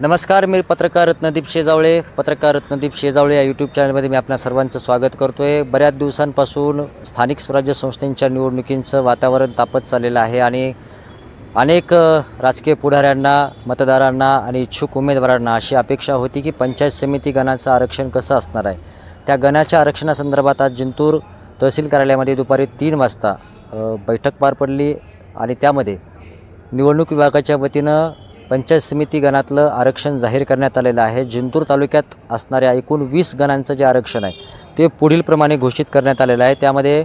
नमस्कार मी पत्रकार रत्नदीप शेजावळे पत्रकार रत्नदीप शेजावळे या यूट्यूब चॅनलमध्ये मी आपल्या सर्वांचं स्वागत करतो आहे बऱ्याच दिवसांपासून स्थानिक स्वराज्य संस्थांच्या निवडणुकींचं वातावरण तापत चाललेलं आहे आणि अनेक राजकीय पुढाऱ्यांना मतदारांना आणि इच्छुक उमेदवारांना अशी अपेक्षा होती की पंचायत समिती गणाचं आरक्षण कसं असणार आहे? त्या गणाच्या आरक्षणासंदर्भात आज जिंतूर तहसील कार्यालयामध्ये दुपारी तीन वाजता बैठक पार पडली आणि त्यामध्ये निवडणूक विभागाच्या वतीनं पंचायत समिती गणातलं आरक्षण जाहीर करण्यात आलेलं आहे. जिंतूर तालुक्यात असणाऱ्या एकूण वीस गणांचं जे आरक्षण आहे ते पुढीलप्रमाणे घोषित करण्यात आलेलं आहे. त्यामध्ये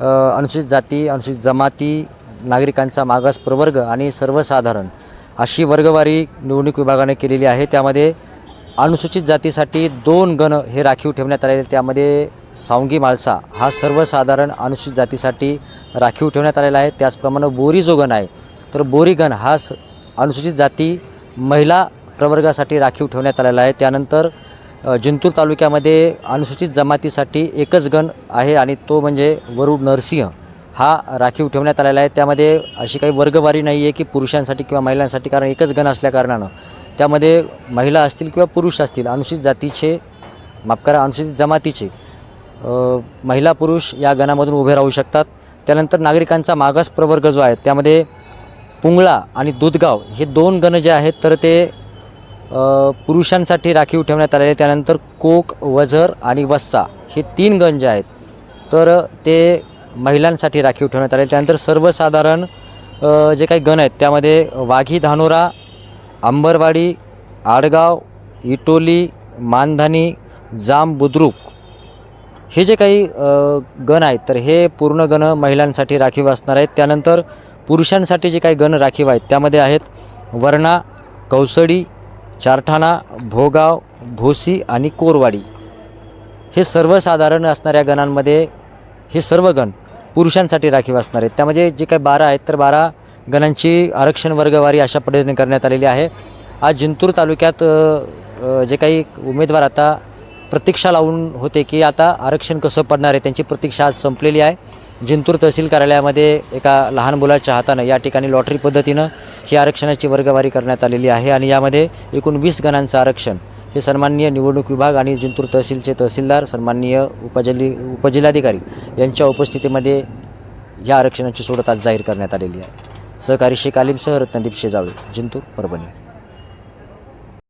अनुसूचित जाती अनुसूचित जमाती नागरिकांचा मागास प्रवर्ग आणि सर्वसाधारण अशी वर्गवारी निवडणूक विभागाने केलेली आहे. त्यामध्ये अनुसूचित जातीसाठी दोन गण हे राखीव ठेवण्यात आलेले त्यामध्ये सावंगी माळसा हा सर्वसाधारण अनुसूचित जातीसाठी राखीव ठेवण्यात आलेला आहे. त्याचप्रमाणे बोरी जो गण आहे तर बोरीगन हा स अनुसूचित जाती महिला प्रवर्गासाठी राखीव ठेवण्यात आलेला आहे. त्यानंतर जिंतूर तालुक्यामध्ये अनुसूचित जमातीसाठी एकच गण आहे आणि तो म्हणजे वरुड नरसिंह. हा राखीव ठेवण्यात आलेला आहे. त्यामध्ये अशी काही वर्गवारी नाही आहे की पुरुषांसाठी किंवा महिलांसाठी कारण एकच गण असल्याकारणानं त्यामध्ये महिला असतील किंवा पुरुष असतील अनुसूचित जातीचे माफ करा अनुसूचित जमातीचे महिला पुरुष या गणामधून उभे राहू शकतात. त्यानंतर नागरिकांचा मागास प्रवर्ग जो आहे त्यामध्ये पुंगळा आणि दुधगाव हे दोन गण जे आहेत तर ते पुरुषांसाठी राखीव ठेवण्यात आलेले त्यानंतर कोक वझर आणि वस्सा हे तीन गण जे आहेत तर ते महिलांसाठी राखीव ठेवण्यात आले त्यानंतर सर्वसाधारण जे काही गण आहेत त्यामध्ये वाघी धानोरा अंबरवाडी आडगाव इटोली मानधानी जाम बुद्रुक हे जे काही गण आहेत तर हे पूर्ण गण महिलांसाठी राखीव असणार आहेत. त्यानंतर पुरुषांसाठी जे काही गण राखीव आहेत त्यामध्ये आहेत वर्णा कौसडी चारठाणा भोगाव भोसी आणि कोरवाडी. हे सर्वसाधारण असणाऱ्या गणांमध्ये हे सर्व गण पुरुषांसाठी राखीव असणार आहेत. त्यामध्ये जे काही बारा आहेत तर बारा गणांची आरक्षण वर्गवारी अशा पद्धतीने करण्यात आलेली आहे. आज जिंतूर तालुक्यात जे काही उमेदवार आता प्रतीक्षा लावून होते की आता आरक्षण कसं पडणार आहे त्यांची प्रतीक्षा आज संपलेली आहे. जिंतूर तहसील कार्यालयामध्ये एका लहान मुलाच्या हातानं या ठिकाणी लॉटरी पद्धतीनं ही आरक्षणाची वर्गवारी करण्यात आलेली आहे आणि यामध्ये एकूण वीस गणांचं आरक्षण. हे सन्माननीय निवडणूक विभाग आणि जिंतूर तहसीलचे तहसीलदार सन्माननीय उपजिल्ही उपजिल्हाधिकारी यांच्या उपस्थितीमध्ये या आरक्षणाची सोडत आज जाहीर करण्यात आलेली आहे. सहकारी शेख आलिमसह रत्नदीप शेजावळे जिंतूर परभणी.